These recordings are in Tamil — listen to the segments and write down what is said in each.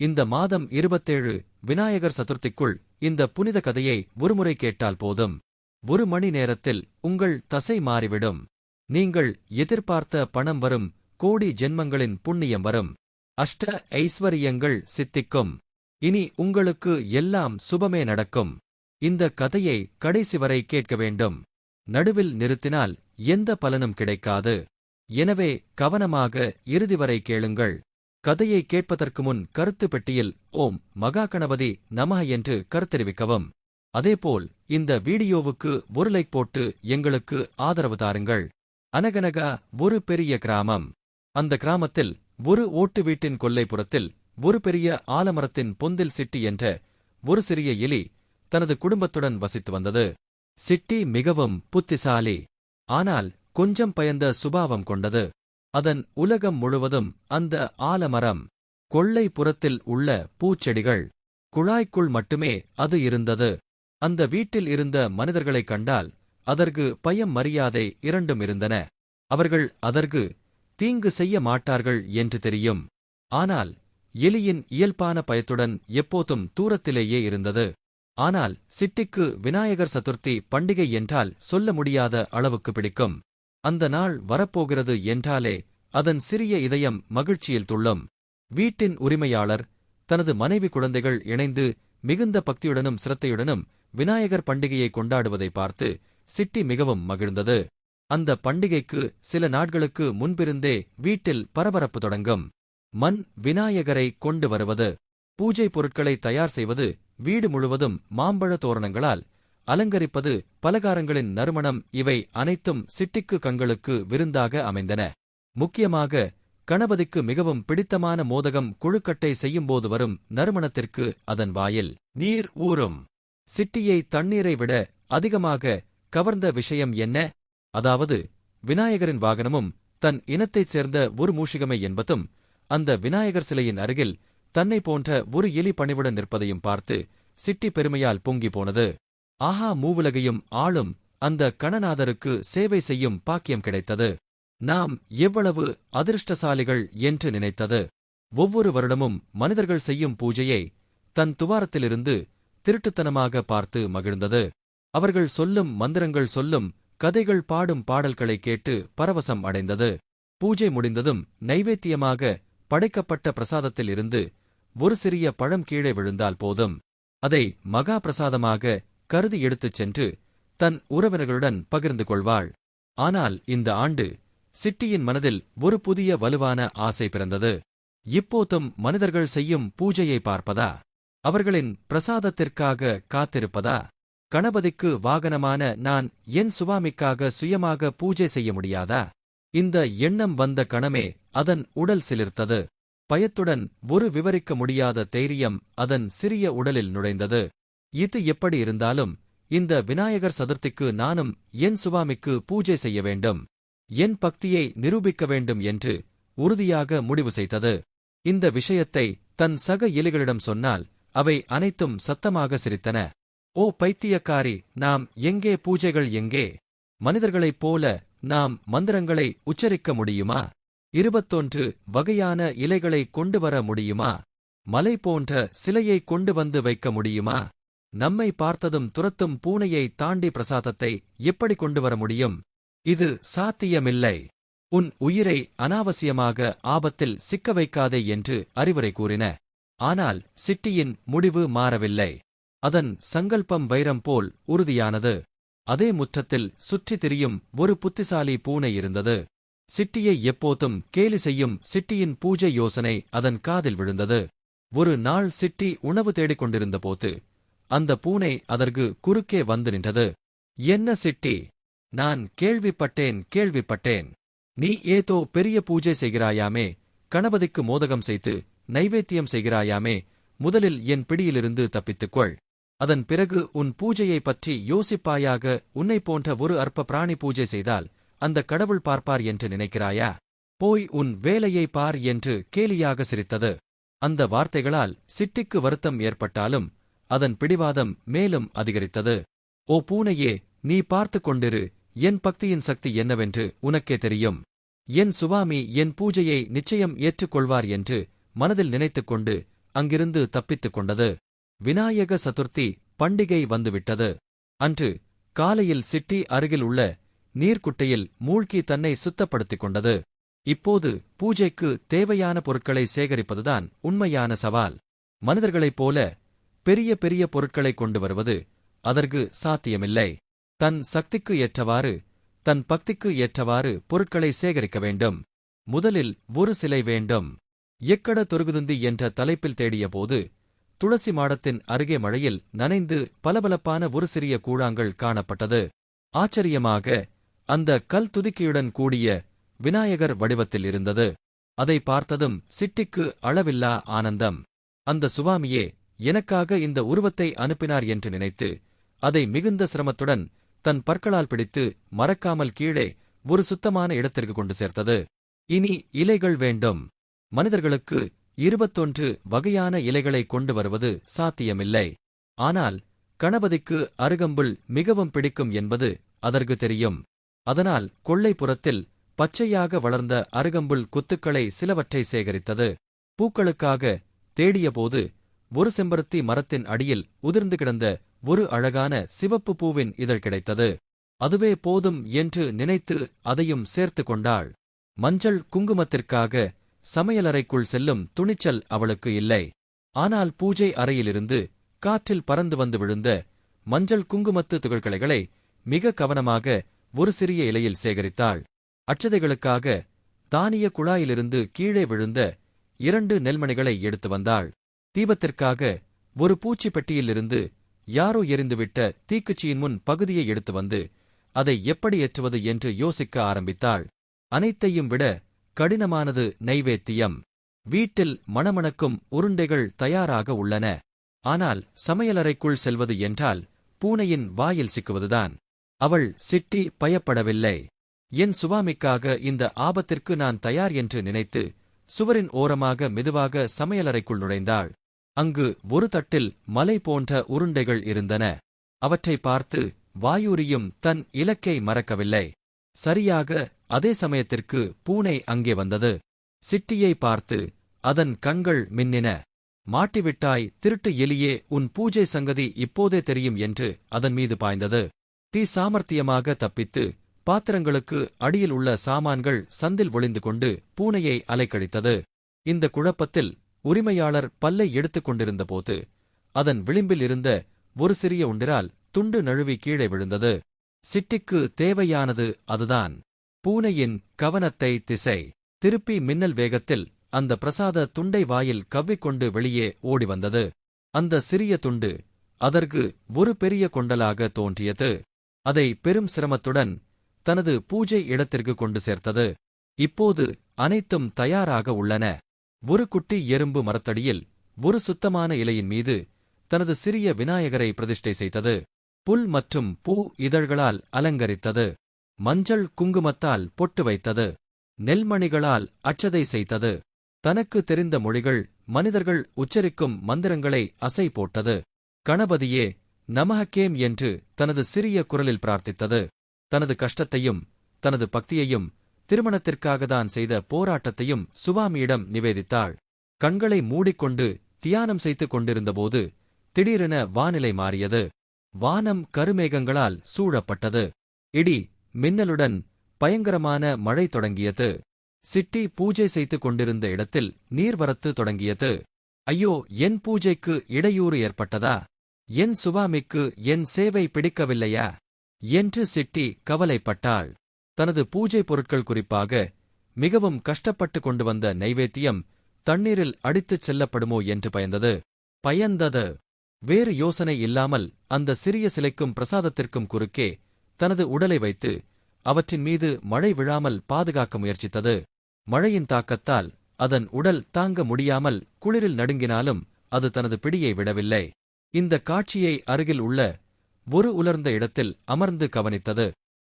இந்த மாதம் இருபத்தேழு விநாயகர் சதுர்த்திக்குள் இந்த புனித கதையை ஒருமுறை கேட்டால் போதும். ஒரு மணி நேரத்தில் உங்கள் தசை மாறிவிடும். நீங்கள் எதிர்பார்த்த பணம் வரும் கோடி ஜென்மங்களின் புண்ணியம் வரும். அஷ்ட ஐஸ்வரியங்கள் சித்திக்கும். இனி உங்களுக்கு எல்லாம் சுபமே நடக்கும். இந்த கதையை கடைசி வரை கேட்க வேண்டும். நடுவில் நிறுத்தினால் எந்த பலனும் கிடைக்காது. எனவே கவனமாக இறுதி வரை கேளுங்கள். கதையை கேட்பதற்கு முன் கருத்து பெட்டியில் ஓம் மகா கணபதி நமக என்று கருத்தெரிவிக்கவும் அதேபோல் இந்த வீடியோவுக்கு ஒரு லைக் போட்டு எங்களுக்கு ஆதரவு தாருங்கள். அனகனகா ஒரு பெரிய கிராமம். அந்த கிராமத்தில் ஒரு ஓட்டு வீட்டின் கொல்லைப்புறத்தில் ஒரு பெரிய ஆலமரத்தின் பொந்தில் சிட்டி என்ற ஒரு சிறிய எலி தனது குடும்பத்துடன் வசித்து வந்தது. சிட்டி மிகவும் புத்திசாலி. ஆனால் கொஞ்சம் பயந்த சுபாவம் கொண்டது. அதன் உலகம் முழுவதும் அந்த ஆலமரம் கொள்ளை புறத்தில் உள்ள பூச்செடிகள் குழாய்க்குள் மட்டுமே அது இருந்தது. அந்த வீட்டில் இருந்த மனிதர்களைக் கண்டால் அதற்கு பயம் மரியாதை இரண்டும் இருந்தன. அவர்கள் அதற்கு தீங்கு செய்ய மாட்டார்கள் என்று தெரியும். ஆனால் எலியின் இயல்பான பயத்துடன் எப்போதும் தூரத்திலேயே இருந்தது. ஆனால் சிட்டிக்கு விநாயகர் சதுர்த்தி பண்டிகை என்றால் சொல்ல முடியாத அளவுக்கு பிடிக்கும். அந்த நாள் வரப்போகிறது என்றாலே அதன் சிறிய இதயம் மகிழ்ச்சியில் துள்ளும். வீட்டின் உரிமையாளர் தனது மனைவி குழந்தைகள் இணைந்து மிகுந்த பக்தியுடனும் சிரத்தையுடனும் விநாயகர் பண்டிகையை கொண்டாடுவதை பார்த்து சிட்டி மிகவும் மகிழ்ந்தது. அந்த பண்டிகைக்கு சில நாட்களுக்கு முன்பிருந்தே வீட்டில் பரபரப்பு தொடங்கும். மண் விநாயகரை கொண்டு வருவது பூஜை பொருட்களை தயார் செய்வது வீடு முழுவதும் மாம்பழ தோரணங்களால் அலங்கரிப்பது பலகாரங்களின் நறுமணம் இவை அனைத்தும் சிட்டிக்கு கண்களுக்கு விருந்தாக அமைந்தன. முக்கியமாக கணபதிக்கு மிகவும் பிடித்தமான மோதகம் குழுக்கட்டை செய்யும்போது வரும் நறுமணத்திற்கு அதன் வாயில் நீர் ஊறும் சிட்டியை தண்ணீரை விட அதிகமாக கவர்ந்த விஷயம் என்ன? அதாவது விநாயகரின் வாகனமும் தன் இனத்தைச் சேர்ந்த ஒரு மூஷிகமை என்பதும் அந்த விநாயகர் சிலையின் அருகில் தன்னை போன்ற ஒரு எலி பணிவுடன் நிற்பதையும் பார்த்து சிட்டி பெருமையால் பொங்கி போனது. ஆஹா மூவுலகையும் ஆளும் அந்த கணநாதருக்கு சேவை செய்யும் பாக்கியம் கிடைத்தது. நாம் எவ்வளவு அதிர்ஷ்டசாலிகள் என்று நினைத்தது. ஒவ்வொரு வருடமும் மனிதர்கள் செய்யும் பூஜையை தன் துவாரத்திலிருந்து திருட்டுத்தனமாக பார்த்து மகிழ்ந்தது. அவர்கள் சொல்லும் மந்திரங்கள் சொல்லும் கதைகள் பாடும் பாடல்களை கேட்டு பரவசம் அடைந்தது. பூஜை முடிந்ததும் நைவேத்தியமாக படைக்கப்பட்ட பிரசாதத்தில் இருந்து ஒரு சிறிய பழம் கீழே விழுந்தால் போதும். அதை மகா பிரசாதமாக கருதி எடுத்துச் சென்று தன் உறவினர்களுடன் பகிர்ந்து கொள்வாள். ஆனால் இந்த ஆண்டு சிட்டியின் மனதில் ஒரு புதிய வலுவான ஆசை பிறந்தது. இப்போதும் மனிதர்கள் செய்யும் பூஜையை பார்ப்பதா? அவர்களின் பிரசாதத்திற்காக காத்திருப்பதா? கணபதிக்கு வாகனமான நான் என் சுவாமிக்காக சுயமாக பூஜை செய்ய முடியாதா? இந்த எண்ணம் வந்த கணமே அதன் உடல் சிலிர்த்தது. பயத்துடன் ஒரு விவரிக்க முடியாத தைரியம் அதன் சிறிய உடலில் நுழைந்தது. இது எப்படி இருந்தாலும் இந்த விநாயகர் சதுர்த்திக்கு நானும் என் சுவாமிக்கு பூஜை செய்ய வேண்டும். என் பக்தியை நிரூபிக்க வேண்டும் என்று உறுதியாக முடிவு செய்தது. இந்த விஷயத்தை தன் சக எலிகளிடம் சொன்னால் அவை அனைத்தும் சத்தமாக சிரித்தன. ஓ பைத்தியக்காரி நாம் எங்கே பூஜைகள் எங்கே? மனிதர்களைப் போல நாம் மந்திரங்களை உச்சரிக்க முடியுமா? இருபத்தொன்று வகையான இலைகளை கொண்டு வர முடியுமா? மலை போன்ற சிலையை கொண்டு வந்து வைக்க முடியுமா? நம்மை பார்த்ததும் துரத்தும் பூனையை தாண்டி பிரசாதத்தை எப்படி கொண்டு வர முடியும்? இது சாத்தியமில்லை. உன் உயிரை அனாவசியமாக ஆபத்தில் சிக்க வைக்காதே என்று அறிவுரை கூறின. ஆனால் சிட்டியின் முடிவு மாறவில்லை. அதன் சங்கல்பம் வைரம் போல் உறுதியானது. அதே முற்றத்தில் சுற்றித் திரியும் ஒரு புத்திசாலி பூனை இருந்தது. சிட்டியை எப்போதும் கேலி செய்யும் சிட்டியின் பூஜை யோசனை அதன் காதில் விழுந்தது. ஒரு நாள் சிட்டி உணவு தேடிக் கொண்டிருந்தபோது அந்த பூனை அதற்கு குறுக்கே வந்து நின்றது. என்ன சிட்டி? நான் கேள்விப்பட்டேன் கேள்விப்பட்டேன். நீ ஏதோ பெரிய பூஜை செய்கிறாயாமே கணபதிக்கு மோதகம் செய்து நைவேத்தியம் செய்கிறாயாமே முதலில் என் பிடியிலிருந்து தப்பித்துக்கொள் அதன் பிறகு உன் பூஜையைப் பற்றி யோசிப்பாயாக உன்னை போன்ற ஒரு அற்ப பிராணி பூஜை செய்தால் அந்த கடவுள் பார்ப்பார் என்று நினைக்கிறாயா? போய் உன் வேலையை பார் என்று கேலியாக சிரித்தது. அந்த வார்த்தைகளால் சிட்டிக்கு வருத்தம் ஏற்பட்டாலும் அதன் பிடிவாதம் மேலும் அதிகரித்தது. ஓ பூனையே நீ பார்த்து கொண்டிரு என் பக்தியின் சக்தி என்னவென்று உனக்கே தெரியும். என் சுவாமி என் பூஜையை நிச்சயம் ஏற்றுக்கொள்வார் என்று மனதில் நினைத்துக் கொண்டு அங்கிருந்து தப்பித்துக் கொண்டது. விநாயக சதுர்த்தி பண்டிகை வந்துவிட்டது. அன்று காலையில் சிட்டி அருகில் உள்ள நீர்க்குட்டையில் மூழ்கி தன்னை சுத்தப்படுத்திக் கொண்டது. இப்போது பூஜைக்கு தேவையான பொருட்களை சேகரிப்பதுதான் உண்மையான சவால். மனிதர்களைப் போல பெரிய பெரிய பொருட்களை கொண்டு வருவது அதற்கு சாத்தியமில்லை. தன் சக்திக்கு ஏற்றவாறு தன் பக்திக்கு ஏற்றவாறு பொருட்களை சேகரிக்க வேண்டும். முதலில் ஒரு சிலை வேண்டும். எக்கட தொருகுதுந்தி என்ற தலைப்பில் தேடியபோது துளசி மாடத்தின் அருகே மழையில் நனைந்து பலபலப்பான ஒரு சிறிய கூழாங்கல் காணப்பட்டது. ஆச்சரியமாக அந்த கல் துதிக்கியுடன் கூடிய விநாயகர் வடிவத்தில் இருந்தது. அதை பார்த்ததும் சிட்டிக்கு அளவில்லா ஆனந்தம். அந்த சுவாமியே எனக்காக இந்த உருவத்தை அனுப்பினார் என்று நினைத்து அதை மிகுந்த சிரமத்துடன் தன் பற்களால் பிடித்து மறக்காமல் கீழே ஒரு சுத்தமான இடத்திற்கு கொண்டு சேர்த்தது. இனி இலைகள் வேண்டும். மனிதர்களுக்கு இருபத்தொன்று வகையான இலைகளை கொண்டு வருவது சாத்தியமில்லை. ஆனால் கணபதிக்கு அருகம்புல் மிகவும் பிடிக்கும் என்பது அதற்கு தெரியும். அதனால் கொள்ளைப்புறத்தில் பச்சையாக வளர்ந்த அருகம்புல் குத்துக்களை சிலவற்றை சேகரித்தது. பூக்களுக்காக தேடியபோது ஒரு செம்பருத்தி மரத்தின் அடியில் உதிர்ந்து கிடந்த ஒரு அழகான சிவப்பு பூவின் இதழ் கிடைத்தது. அதுவே போதும் என்று நினைத்து அதையும் சேர்த்து கொண்டாள். மஞ்சள் குங்குமத்திற்காக சமையலறைக்குள் செல்லும் துணிச்சல் அவளுக்கு இல்லை. ஆனால் பூஜை அறையிலிருந்து காற்றில் பறந்து வந்து விழுந்த மஞ்சள் குங்குமத்து துகள்களைகளை மிக கவனமாக ஒரு சிறிய இலையில் சேகரித்தாள். அச்சதைகளுக்காக தானிய குழாயிலிருந்து கீழே விழுந்த இரண்டு நெல்மணிகளை எடுத்து வந்தாள். தீபத்திற்காக ஒரு பூச்சி பெட்டியிலிருந்து யாரோ எரிந்துவிட்ட தீக்குச்சியின் முன் பகுதியை எடுத்து வந்து அதை எப்படி ஏற்றுவது என்று யோசிக்க ஆரம்பித்தாள். அனைத்தையும் விட கடினமானது நைவேத்தியம். வீட்டில் மணமணக்கும் உருண்டைகள் தயாராக உள்ளன. ஆனால் சமையலறைக்குள் செல்வது என்றால் பூனையின் வாயில் சிக்குவதுதான். அவள் சிட்டி பயப்படவில்லை. என் சுவாமிக்காக இந்த ஆபத்திற்கு நான் தயார் என்று நினைத்து சுவரின் ஓரமாக மெதுவாக சமையலறைக்குள் நுழைந்தாள். அங்கு ஒரு தட்டில் மலை போன்ற உருண்டைகள் இருந்தன. அவற்றை பார்த்து வாயூரியும் தன் இலக்கை மறக்கவில்லை. சரியாக அதே சமயத்திற்கு பூனை அங்கே வந்தது. சிட்டியை பார்த்து அதன் கண்கள் மின்னின. மாட்டிவிட்டாய் திருட்டு எலியே உன் பூஜை சங்கதி இப்போதே தெரியும் என்று அதன் மீது பாய்ந்தது. தீ சாமர்த்தியமாக தப்பித்து பாத்திரங்களுக்கு அடியில் உள்ள சாமான்கள் சந்தில் ஒளிந்து கொண்டு பூனையை அலைக்கழித்தது. இந்த குழப்பத்தில் உரிமையாளர் பல்லை எடுத்துக் கொண்டிருந்தபோது அதன் விளிம்பில் இருந்த ஒரு சிறிய உண்டிரால் துண்டு நழுவி கீழே விழுந்தது. சிட்டிக்கு தேவையானது அதுதான். பூனையின் கவனத்தை திசை. திருப்பி மின்னல் வேகத்தில் அந்த பிரசாத துண்டை வாயில் கவ்விக்கொண்டு வெளியே ஓடி வந்தது. அந்த சிறிய துண்டு அதற்கு ஒரு பெரிய கொண்டலாக தோன்றியது. அதை பெரும் சிரமத்துடன் தனது பூஜை இடத்திற்கு கொண்டு சேர்த்தது. இப்போது அனைத்தும் தயாராக உள்ளன. ஒரு குட்டி எறும்பு மரத்தடியில் ஒரு சுத்தமான இலையின் மீது தனது சிறிய விநாயகரை பிரதிஷ்டை செய்தது. புல் மற்றும் பூ இதழ்களால் அலங்கரித்தது. மஞ்சள் குங்குமத்தால் பொட்டு வைத்தது. நெல்மணிகளால் அச்சதை செய்தது. தனக்கு தெரிந்த மொழிகள் மனிதர்கள் உச்சரிக்கும் மந்திரங்களை அசை போட்டது. கணபதியே நமஹக்கேம் என்று தனது சிறிய குரலில் பிரார்த்தித்தது. தனது கஷ்டத்தையும் தனது பக்தியையும் திருமணத்திற்காக தான் செய்த போராட்டத்தையும் சுவாமியிடம் நிவேதித்தாள். கண்களை மூடிக்கொண்டு தியானம் செய்து கொண்டிருந்தபோது திடீரென வானிலை மாறியது. வானம் கருமேகங்களால் சூழப்பட்டது. இடி மின்னலுடன் பயங்கரமான மழை தொடங்கியது. சிட்டி பூஜை செய்து கொண்டிருந்த இடத்தில் நீர்வரத்து தொடங்கியது. ஐயோ என் பூஜைக்கு இடையூறு ஏற்பட்டதா? என் சுவாமிக்கு என் சேவை பிடிக்கவில்லையா? என்று சிட்டி கவலைப்பட்டாள். தனது பூஜை பொருட்கள் குறிப்பாக மிகவும் கஷ்டப்பட்டு கொண்டு வந்த நைவேத்தியம் தண்ணீரில் அடித்துச் செல்லப்படுமோ என்று பயந்தது. பயந்தது. வேறு யோசனை இல்லாமல் அந்த சிறிய சிலைக்கும் பிரசாதத்திற்கும் குறுக்கே தனது உடலை வைத்து அவற்றின் மீது மழை விழாமல் பாதுகாக்க முயற்சித்தது. மழையின் தாக்கத்தால் அதன் உடல் தாங்க முடியாமல் குளிரில் நடுங்கினாலும் அது தனது பிடியை விடவில்லை. இந்த காட்சியை அருகில் உள்ள ஒரு உலர்ந்த இடத்தில் அமர்ந்து கவனித்தது.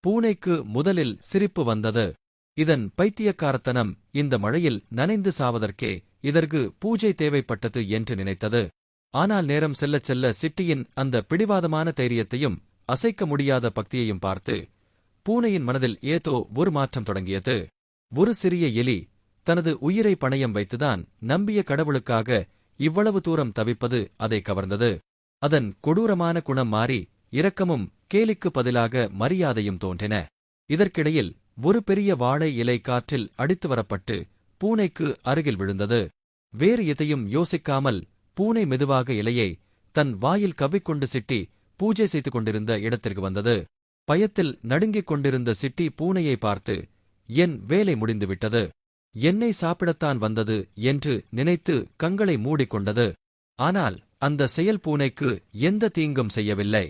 பூனைக்கு முதலில் சிரிப்பு வந்தது. இதன் பைத்தியக்காரத்தனம் இந்த மழையில் நனைந்து சாவதற்கே இதற்கு பூஜை தேவைப்பட்டது என்று நினைத்தது. ஆனால் நேரம் செல்லச் செல்ல சிட்டியின் அந்த பிடிவாதமான தைரியத்தையும் அசைக்க முடியாத பக்தியையும் பார்த்து பூனையின் மனதில் ஏதோ ஒரு மாற்றம் தொடங்கியது. ஒரு சிறிய எலி தனது உயிரை பணயம் வைத்துதான் நம்பிய கடவுளுக்காக இவ்வளவு தூரம் தவிப்பது அதை கவர்ந்தது. அதன் கொடூரமான குணம் மாறி இரக்கமும் கேலிக்கு பதிலாக மரியாதையும் தோன்றின. இதற்கிடையில் ஒரு பெரிய வாழை இலை காற்றில் அடித்து வரப்பட்டு பூனைக்கு அருகில் விழுந்தது. வேறு எதையும் யோசிக்காமல் பூனை மெதுவாக இலையை தன் வாயில் கவ்விக்கொண்டு சிட்டி பூஜை செய்து கொண்டிருந்த இடத்திற்கு வந்தது. பயத்தில் நடுங்கிக் கொண்டிருந்த சிட்டி பூனையை பார்த்து என் வேலை முடிந்துவிட்டது. என்னை சாப்பிடத்தான் வந்தது என்று நினைத்து கண்களை மூடிக்கொண்டது. ஆனால் அந்த செயல் பூனைக்கு எந்த தீங்கும் செய்யவில்லை.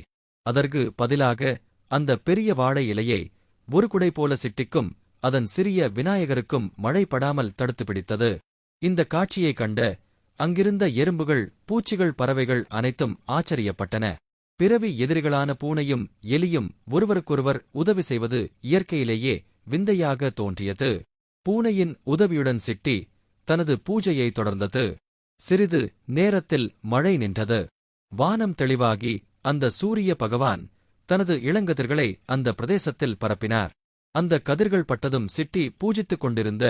அதற்கு பதிலாக அந்த பெரிய வாழை இலையை ஒரு குடை போல சிட்டிக்கும் அதன் சிறிய விநாயகருக்கும் மழை படாமல் தடுத்து பிடித்தது. இந்த காட்சியைக் கண்ட அங்கிருந்த எறும்புகள் பூச்சிகள் பறவைகள் அனைத்தும் ஆச்சரியப்பட்டன. பிறவி எதிரிகளான பூனையும் எலியும் ஒருவருக்கொருவர் உதவி செய்வது இயற்கையிலேயே விந்தையாக தோன்றியது. பூனையின் உதவியுடன் சிட்டி தனது பூஜையை தொடர்ந்தது. சிறிது நேரத்தில் மழை நின்றது. வானம் தெளிவாகி அந்த சூரிய பகவான் தனது இளங்கதிர்களை அந்த பிரதேசத்தில் பரப்பினார். அந்த கதிர்கள் பட்டதும் சிட்டி பூஜித்துக் கொண்டிருந்த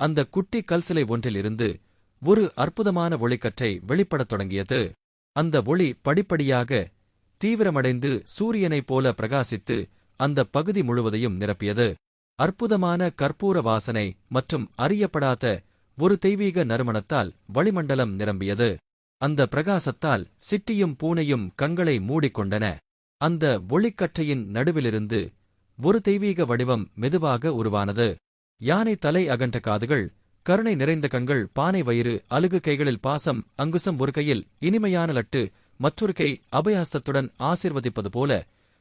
அந்த குட்டி கல்சிலை ஒன்றிலிருந்து ஒரு அற்புதமான ஒளிக்கற்றை வெளிப்படத் தொடங்கியது. அந்த ஒளி படிப்படியாக தீவிரமடைந்து சூரியனைப் போல பிரகாசித்து அந்த பகுதி முழுவதையும் நிரப்பியது. அற்புதமான கற்பூர வாசனை மற்றும் அறியப்படாத ஒரு தெய்வீக நறுமணத்தால் வளிமண்டலம் நிரம்பியது. அந்த பிரகாசத்தால் சிட்டியும் பூனையும் கண்களை மூடிக்கொண்டன. அந்த ஒளிக்கற்றையின் நடுவிலிருந்து ஒரு தெய்வீக வடிவம் மெதுவாக உருவானது. யானை தலை அகன்ற காதுகள் கருணை நிறைந்த கண்கள் பானை வயிறு அழுகு கைகளில் பாசம் அங்குசம் ஒரு கையில் இனிமையான லட்டு மற்றொரு கை அபயாஸ்தத்துடன் ஆசிர்வதிப்பது போல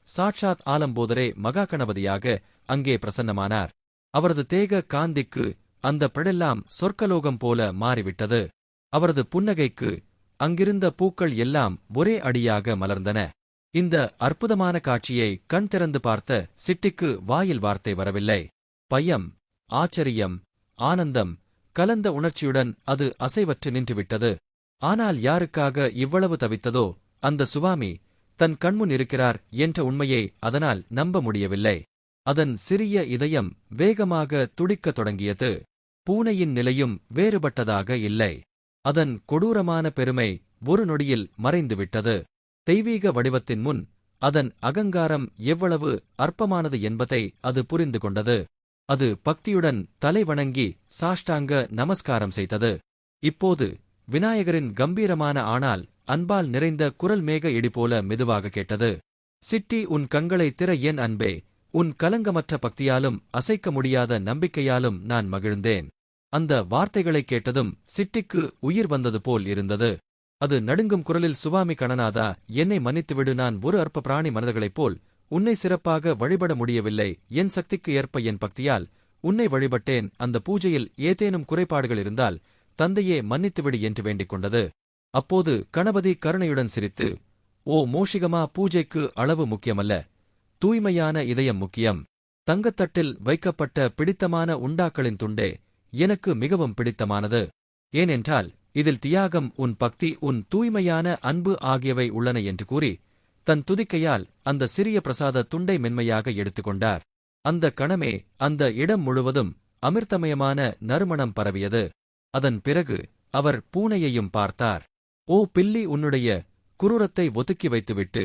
சாட்சாத் ஆலம்போதரே மகா கணபதியாக அங்கே பிரசன்னமானார். அவரது தேக காந்திக்கு அந்த பிழெல்லாம் சொர்க்கலோகம் போல மாறிவிட்டது. அவரது புன்னகைக்கு அங்கிருந்த பூக்கள் எல்லாம் ஒரே அடியாக மலர்ந்தன. இந்த அற்புதமான காட்சியை கண் திறந்து பார்த்த சிட்டிக்கு வாயில் வார்த்தை வரவில்லை. பயம் ஆச்சரியம் ஆனந்தம் கலந்த உணர்ச்சியுடன் அது அசைவற்று நின்றுவிட்டது. ஆனால் யாருக்காக இவ்வளவு தவித்ததோ அந்த சுவாமி தன் கண்முன் இருக்கிறார் என்ற உண்மையை அதனால் நம்ப முடியவில்லை. அதன் சிறிய இதயம் வேகமாக துடிக்கத் தொடங்கியது. பூனையின் நிலையும் வேறுபட்டதாக இல்லை. அதன் கொடூரமான பெருமை ஒரு நொடியில் மறைந்துவிட்டது. தெய்வீக வடிவத்தின் முன் அதன் அகங்காரம் எவ்வளவு அற்பமானது என்பதை அது புரிந்து கொண்டது. அது பக்தியுடன் தலை வணங்கி சாஷ்டாங்க நமஸ்காரம் செய்தது. இப்போது விநாயகரின் கம்பீரமான ஆனால் அன்பால் நிறைந்த குரல் மேக இடி போல மெதுவாக கேட்டது. சிட்டி உன் கண்களை திற என் அன்பே? உன் கலங்கமற்ற பக்தியாலும் அசைக்க முடியாத நம்பிக்கையாலும் நான் மகிழ்ந்தேன். அந்த வார்த்தைகளைக் கேட்டதும் சிட்டிக்கு உயிர் வந்தது போல் இருந்தது. அது நடுங்கும் குரலில் சுவாமி கணநாதா என்னை மன்னித்துவிடு நான் ஒரு அற்ப பிராணி மனிதர்களைப் போல் உன்னை சிறப்பாக வழிபட முடியவில்லை. என் சக்திக்கு ஏற்ப என் பக்தியால் உன்னை வழிபட்டேன். அந்த பூஜையில் ஏதேனும் குறைபாடுகள் இருந்தால் தந்தையே மன்னித்துவிடு என்று வேண்டிக் கொண்டது. அப்போது கணபதி கருணையுடன் சிரித்து ஓ மோஷிகமா பூஜைக்கு அளவு முக்கியமல்ல. தூய்மையான இதயம் முக்கியம். தங்கத்தட்டில் வைக்கப்பட்ட பிடித்தமான உண்டாக்களின் துண்டே எனக்கு மிகவும் பிடித்தமானது. ஏனென்றால் இதில் தியாகம் உன் பக்தி உன் தூய்மையான அன்பு ஆகியவை உள்ளன என்று கூறி தன் துதிக்கையால் அந்த சிறிய பிரசாத துண்டை மென்மையாக எடுத்துக்கொண்டார் அந்த கணமே அந்த இடம் முழுவதும் அமிர்தமயமான நறுமணம் பரவியது. அதன் பிறகு அவர் பூனையையும் பார்த்தார். ஓ பில்லி உன்னுடைய குரூரத்தை ஒதுக்கி வைத்துவிட்டு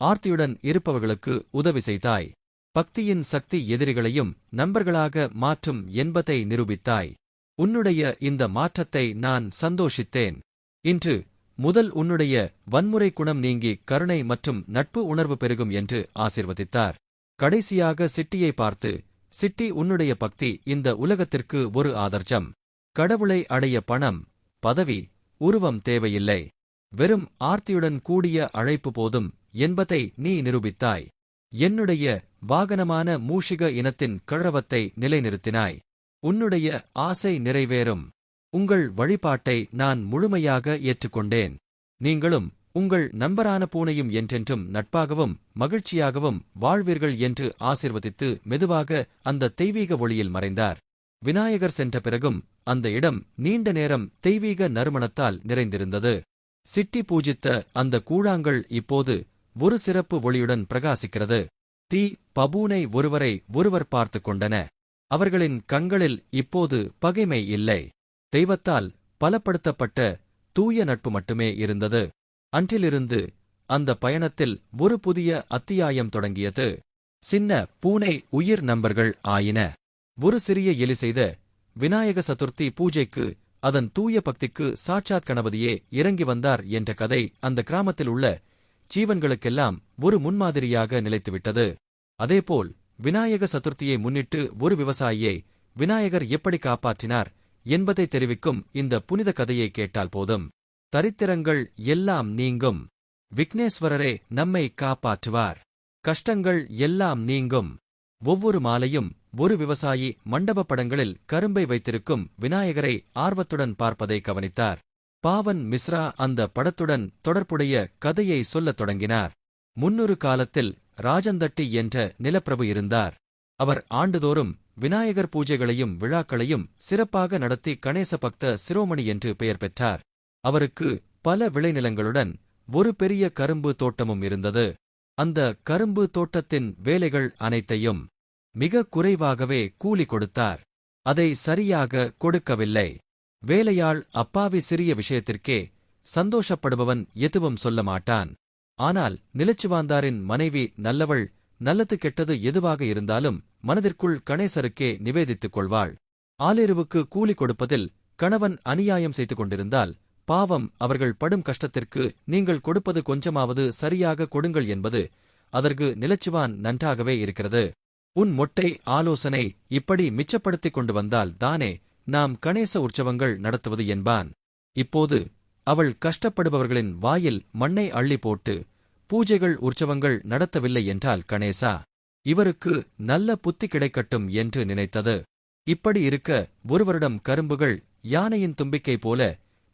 ஆர்த்தியுடன் இருப்பவர்களுக்கு உதவி செய்தாய். பக்தியின் சக்தி எதிரிகளையும் நண்பர்களாக மாற்றும் என்பதை நிரூபித்தாய். உன்னுடைய இந்த மாற்றத்தை நான் சந்தோஷித்தேன். இன்று முதல் உன்னுடைய வன்முறை குணம் நீங்கி கருணை மற்றும் நட்பு உணர்வு பெருகும் என்று ஆசிர்வதித்தார். கடைசியாக சிட்டியை பார்த்து சிட்டி உன்னுடைய பக்தி இந்த உலகத்திற்கு ஒரு ஆதர்ஜம். கடவுளை அடைய பணம் பதவி உருவம் தேவையில்லை. வெறும் ஆர்த்தியுடன் கூடிய அழைப்பு போதும் என்பதை நீ நிரூபித்தாய். என்னுடைய வாகனமான மூஷிக இனத்தின் கழவத்தை நிலைநிறுத்தினாய். உன்னுடைய ஆசை நிறைவேறும். உங்கள் வழிபாட்டை நான் முழுமையாக ஏற்றுக்கொண்டேன். நீங்களும் உங்கள் நண்பரான பூனையும் என்றென்றும் நட்பாகவும் மகிழ்ச்சியாகவும் வாழ்வீர்கள் என்று ஆசிர்வதித்து மெதுவாக அந்த தெய்வீக ஒளியில் மறைந்தார். விநாயகர் சென்ற பிறகும் அந்த இடம் நீண்ட நேரம் தெய்வீக நறுமணத்தால் நிறைந்திருந்தது. சிட்டி பூஜித்த அந்த கூழாங்கள் இப்போது ஒரு சிறப்பு ஒளியுடன் பிரகாசிக்கிறது. தீ பபூனை ஒருவரை ஒருவர் பார்த்து கொண்டன. அவர்களின் கண்களில் இப்போது பகைமை இல்லை. தெய்வத்தால் பலப்படுத்தப்பட்ட தூய நட்பு மட்டுமே இருந்தது. அன்றிலிருந்து அந்த பயணத்தில் ஒரு புதிய அத்தியாயம் தொடங்கியது. சின்ன பூனை உயிர் நண்பர்கள் ஆயின. ஒரு சிறிய எலி செய்த விநாயக சதுர்த்தி பூஜைக்கு அதன் தூய பக்திக்கு சாட்சாத் கணபதியே இறங்கி வந்தார் என்ற கதை அந்த கிராமத்தில் உள்ள ஜீவன்களுக்கெல்லாம் ஒரு முன்மாதிரியாக நிலைத்துவிட்டது. அதேபோல் விநாயக சதுர்த்தியை முன்னிட்டு ஒரு விவசாயியை விநாயகர் எப்படி காப்பாற்றினார் என்பதை தெரிவிக்கும் இந்த புனித கதையை கேட்டால் போதும். தரித்திரங்கள் எல்லாம் நீங்கும். விக்னேஸ்வரரே நம்மை காப்பாற்றுவார். கஷ்டங்கள் எல்லாம் நீங்கும். ஒவ்வொரு மாலையும் ஒரு விவசாயி மண்டபப் படங்களில் கரும்பை வைத்திருக்கும் விநாயகரை ஆர்வத்துடன் பார்ப்பதை கவனித்தார். பாவன் மிஸ்ரா அந்த படத்துடன் தொடர்புடைய கதையை சொல்லத் தொடங்கினார். முன்னொரு காலத்தில் ராஜந்தட்டி என்ற நிலப்பிரபு இருந்தார். அவர் ஆண்டுதோறும் விநாயகர் பூஜைகளையும் விழாக்களையும் சிறப்பாக நடத்தி கணேச பக்த சிரோமணி என்று பெயர் பெற்றார். அவருக்கு பல விளைநிலங்களுடன் ஒரு பெரிய கரும்பு தோட்டமும் இருந்தது. அந்த கரும்பு தோட்டத்தின் வேலைகள் அனைத்தையும் மிக குறைவாகவே கூலி கொடுத்தார். அதை சரியாக கொடுக்கவில்லை. வேலையாள் அப்பாவி சிறிய விஷயத்திற்கே சந்தோஷப்படுபவன் எதுவும் சொல்ல மாட்டான். ஆனால் நிலச்சுவாந்தாரின் மனைவி நல்லவள் நல்லது கெட்டது எதுவாக இருந்தாலும் மனதிற்குள் கணேசருக்கே நிவேதித்துக் கொள்வாள். ஆலிருவுக்கு கூலி கொடுப்பதில் கணவன் அநியாயம் செய்து கொண்டிருந்தால் பாவம் அவர்கள் படும் கஷ்டத்திற்கு நீங்கள் கொடுப்பது கொஞ்சமாவது சரியாக கொடுங்கள் என்பது அதற்கு நிலச்சுவான் நன்றாகவே இருக்கிறது. உன் மொட்டை ஆலோசனை இப்படி மிச்சப்படுத்திக் கொண்டு வந்தால் தானே நாம் கணேச உற்சவங்கள் நடத்துவது என்பான். இப்போது அவள் கஷ்டப்படுபவர்களின் வாயில் மண்ணை அள்ளி போட்டு பூஜைகள் உற்சவங்கள் நடத்தவில்லை என்றால் கணேசா. இவருக்கு நல்ல புத்தி கிடைக்கட்டும் என்று நினைத்தது. இப்படி இருக்க ஒருவரிடம் கரும்புகள் யானையின் தும்பிக்கை போல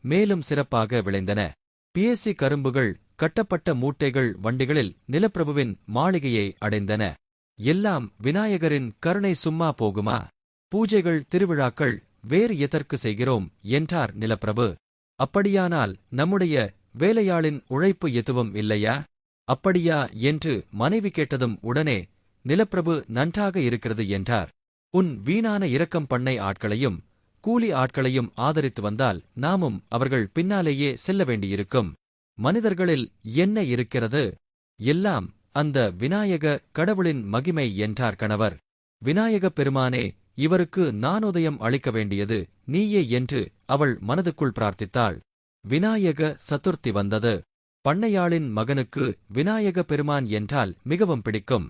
மேலும் சிறப்பாக விளைந்தன. பிஎஸ்சி கரும்புகள் கட்டப்பட்ட மூட்டைகள் வண்டிகளில் நிலப்பிரபுவின் மாளிகையை அடைந்தன. எல்லாம் விநாயகரின் கருணை சும்மா போகுமா? பூஜைகள் திருவிழாக்கள் வேறு எதற்கு செய்கிறோம்? என்றார் நிலப்பிரபு. அப்படியானால் நம்முடைய வேலையாளின் உழைப்பு எதுவும் இல்லையா? அப்படியா? என்று மனைவி கேட்டதும் உடனே நிலப்பிரபு நன்றாக இருக்கிறது என்றார். உன் வீணான இரக்கம் பண்ணை ஆட்களையும் கூலி ஆட்களையும் ஆதரித்து வந்தால் நாமும் அவர்கள் பின்னாலேயே செல்ல வேண்டியிருக்கும். மனிதர்களில் என்ன இருக்கிறது? எல்லாம் அந்த விநாயக கடவுளின் மகிமை என்றார் கணவர். விநாயகப் பெருமானே இவருக்கு நானோதயம் அளிக்க வேண்டியது நீயே என்று அவள் மனதுக்குள் பிரார்த்தித்தாள். விநாயக சதுர்த்தி வந்தது. பண்ணையாளின் மகனுக்கு விநாயக பெருமான் என்றால் மிகவும் பிடிக்கும்.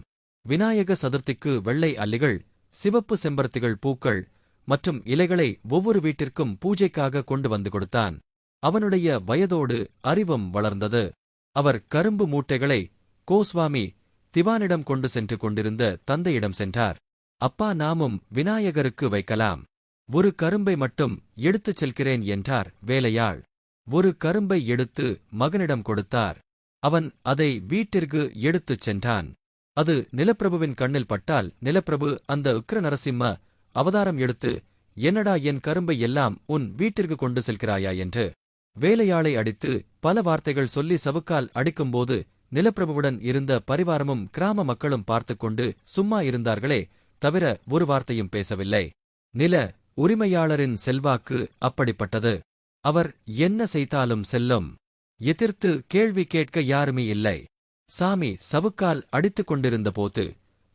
விநாயக சதுர்த்திக்கு வெள்ளை அல்லிகள் சிவப்பு செம்பருத்திகள் பூக்கள் மற்றும் இலைகளை ஒவ்வொரு வீட்டிற்கும் பூஜைக்காக கொண்டு வந்து கொடுத்தான். அவனுடைய வயதோடு அறிவும் வளர்ந்தது. அவர் கரும்பு மூட்டைகளை கோஸ்வாமி திவானிடம் கொண்டு சென்று கொண்டிருந்த தந்தையிடம் சென்றார். அப்பா நாமும் விநாயகருக்கு வைக்கலாம். ஒரு கரும்பை மட்டும் எடுத்துச் செல்கிறேன் என்றார் வேலையாள். ஒரு கரும்பை எடுத்து மகனிடம் கொடுத்தார். அவன் அதை வீட்டிற்கு எடுத்துச் சென்றான். அது நிலப்பிரபுவின் கண்ணில் பட்டால் நிலப்பிரபு அந்த உக்ர நரசிம்ம அவதாரம் எடுத்து என்னடா என் கரும்பை எல்லாம் உன் வீட்டிற்கு கொண்டு செல்கிறாயா? என்று வேலையாளை அடித்து பல வார்த்தைகள் சொல்லி சவுக்கால் அடிக்கும்போது நிலப்பிரபுவுடன் இருந்த பரிவாரமும் கிராம மக்களும் பார்த்துக் கொண்டு சும்மா இருந்தார்களே தவிர ஒரு வார்த்தையும் பேசவில்லை. நில உரிமையாளரின் செல்வாக்கு அப்படிப்பட்டது. அவர் என்ன செய்தாலும் செல்லும். எதிர்த்து கேள்வி கேட்க யாருமே இல்லை. சாமி சவுக்கால் அடித்துக் கொண்டிருந்த போது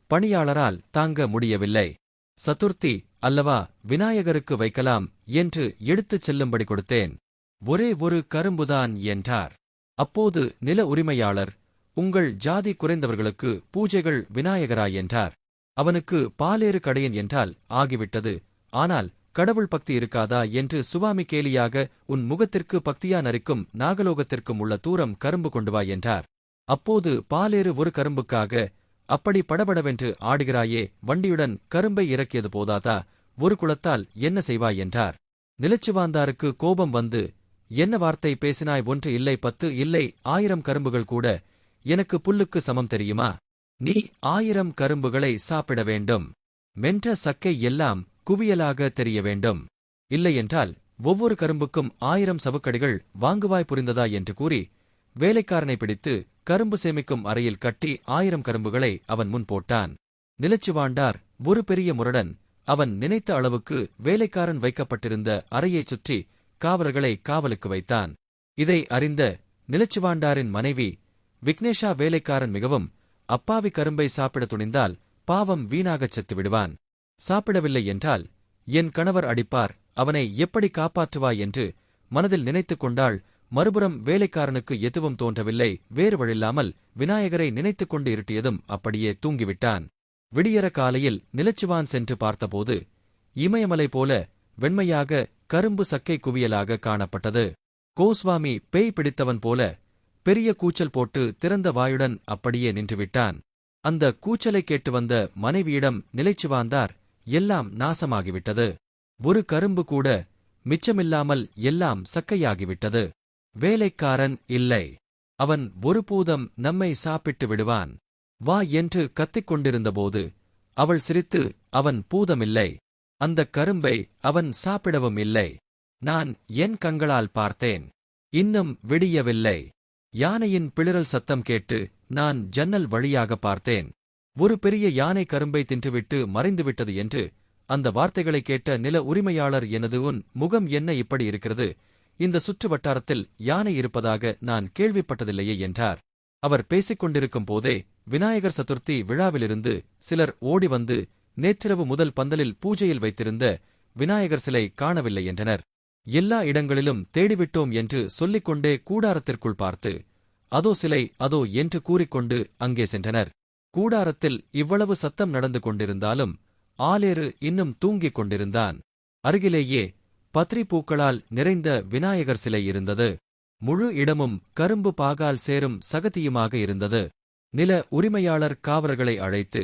பணியாளரால் தாங்க முடியவில்லை. சதுர்த்தி அல்லவா விநாயகருக்கு வைக்கலாம் என்று எடுத்துச் செல்லும்படி கொடுத்தேன். ஒரே ஒரு கரும்புதான் என்றார். அப்போது நில உரிமையாளர் உங்கள் ஜாதி குறைந்தவர்களுக்கு பூஜைகள் விநாயகரா? என்றார். அவனுக்கு பாலேறு கடையன் என்றால் ஆகிவிட்டது. ஆனால் கடவுள் பக்தி இருக்காதா என்று சுவாமி கேலியாக உன் முகத்திற்கு பக்தியா நரிக்கும் நாகலோகத்திற்கும் உள்ள தூரம் கரும்பு கொண்டு வா என்றார். அப்போது பாலேறு ஒரு கரும்புக்காக அப்படி படபடவென்று ஆடுகிறாயே வண்டியுடன் கரும்பை இறக்கியது போதாதா? ஒரு குளத்தால் என்ன செய்வாய்? என்றார். நிலச்சுவாந்தாருக்கு கோபம் வந்து என்ன வார்த்தை பேசினாய் ஒன்று இல்லை பத்து இல்லை ஆயிரம் கரும்புகள் கூட எனக்கு புல்லுக்கு சமம் தெரியுமா? நீ ஆயிரம் கரும்புகளை சாப்பிட வேண்டும். மென்ற சக்கை எல்லாம் குவியலாக தெரிய வேண்டும். இல்லையென்றால் ஒவ்வொரு கரும்புக்கும் ஆயிரம் சவுக்கடிகள் வாங்குவாய் புரிந்ததா என்று கூறி வேலைக்காரனை பிடித்து கரும்பு சேமிக்கும் அறையில் கட்டி ஆயிரம் கரும்புகளை அவன் முன் போட்டான். நிலச்சுவாண்டார் ஒரு பெரிய முரடன் அவன் நினைத்த அளவுக்கு வேலைக்காரன் வைக்கப்பட்டிருந்த அறையைச் சுற்றி காவலர்களை காவலுக்கு வைத்தான். இதை அறிந்த நிலச்சுவாண்டாரின் மனைவி விக்னேஷா வேலைக்காரன் மிகவும் அப்பாவி கரும்பை சாப்பிட துணிந்தால் பாவம் வீணாகச் செத்து விடுவான் சாப்பிடவில்லை என்றால் என் கணவர் அடிப்பார் அவனை எப்படி காப்பாற்றுவாய்? என்று மனதில் நினைத்துக் கொண்டாள் மறுபுறம் வேலைக்காரனுக்கு எதுவும் தோன்றவில்லை. வேறு வழியில்லாமல் விநாயகரை நினைத்துக் கொண்டு இருட்டியதும் அப்படியே தூங்கிவிட்டான். விடியற காலையில் நிலச்சிவான் சென்று பார்த்தபோது இமயமலை போல வெண்மையாக கரும்பு சக்கை குவியலாக காணப்பட்டது. கோஸ்வாமி பேய் பிடித்தவன் போல பெரிய கூச்சல் போட்டு திறந்த வாயுடன் அப்படியே நின்றுவிட்டான். அந்த கூச்சலை கேட்டு வந்த மனைவியிடம் நிலைச்சு வாழ்ந்தார். எல்லாம் நாசமாகிவிட்டது. ஒரு கரும்பு கூட மிச்சமில்லாமல் எல்லாம் சக்கையாகிவிட்டது. வேலைக்காரன் இல்லை. அவன் ஒருபூதம் நம்மை சாப்பிட்டு விடுவான். வா என்று கத்திக் கொண்டிருந்தபோது அவள் சிரித்து அவன் பூதமில்லை அந்தக் கரும்பை அவன் சாப்பிடவும் இல்லை. நான் என் கண்களால் பார்த்தேன். இன்னும் விடியவில்லை. யானையின் பிளிரல் சத்தம் கேட்டு நான் ஜன்னல் வழியாக பார்த்தேன். ஒரு பெரிய யானை கரும்பை தின்றுவிட்டு மறைந்துவிட்டது என்று அந்த வார்த்தைகளை கேட்ட நில உரிமையாளர் எனது உன் முகம் என்ன இப்படி இருக்கிறது? இந்த சுற்று வட்டாரத்தில் யானை இருப்பதாக நான் கேள்விப்பட்டதில்லையே என்றார். அவர் பேசிக் கொண்டிருக்கும் போதே விநாயகர் சதுர்த்தி விழாவிலிருந்து சிலர் ஓடி வந்து நேற்றிரவு முதல் பந்தலில் பூஜையில் வைத்திருந்த விநாயகர் சிலை காணவில்லை என்றனர். எல்லா இடங்களிலும் தேடிவிட்டோம் என்று சொல்லிக்கொண்டே கூடாரத்திற்குள் பார்த்து அதோ சிலை அதோ என்று கூறிக்கொண்டு அங்கே சென்றனர். கூடாரத்தில் இவ்வளவு சத்தம் நடந்து கொண்டிருந்தாலும் ஆலேறு இன்னும் தூங்கிக் கொண்டிருந்தான். அருகிலேயே பத்ரி பூக்களால் நிறைந்த விநாயகர் சிலை இருந்தது. முழு இடமும் கரும்பு பாகால் சேரும் சகதியுமாக இருந்தது. நில உரிமையாளர் காவலர்களை அழைத்து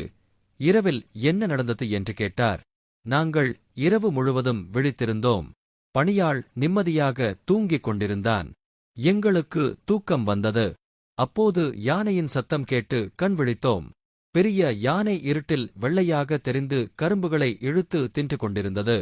இரவில் என்ன நடந்தது? என்று கேட்டார். நாங்கள் இரவு முழுவதும் விழித்திருந்தோம். பணியாள் நிம்மதியாக தூங்கிக் கொண்டிருந்தான். எங்களுக்கு தூக்கம் வந்தது. அப்போது யானையின் சத்தம் கேட்டு கண் விழித்தோம். பெரிய யானை இருட்டில் வெள்ளையாக தெரிந்து கரும்புகளை இழுத்து தின்று கொண்டிருந்தது.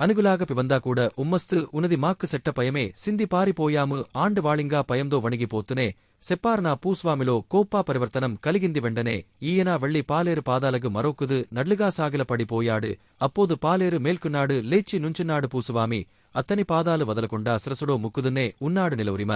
அனுகுலாக பிவந்தா கூட உம்மஸ்து உனதி மாக்கு செட்ட பயமே. சிந்தி பாரி போயாமு. ஆண்டு வாளிங்கா பயம்தோ வணிகி போத்துனே. செப்பார்னா பூஸ்வாமிலோ கோப்பா பரிவர்த்தனம் கலிகிந்தி வெண்டனே. ஈயனா வெள்ளி பாலேறு பாதாலகு மரோக்குது நட்லுகா சாகில படி போயாடு. அப்போது பாலேறு மேல்குநாடு லேச்சி நுஞ்சுநாடு பூசுவாமி. அத்தனை பாதாலு வதலகுண்டா சிரசுடோ முக்குதுன்னே உன்னாடு நில உரிம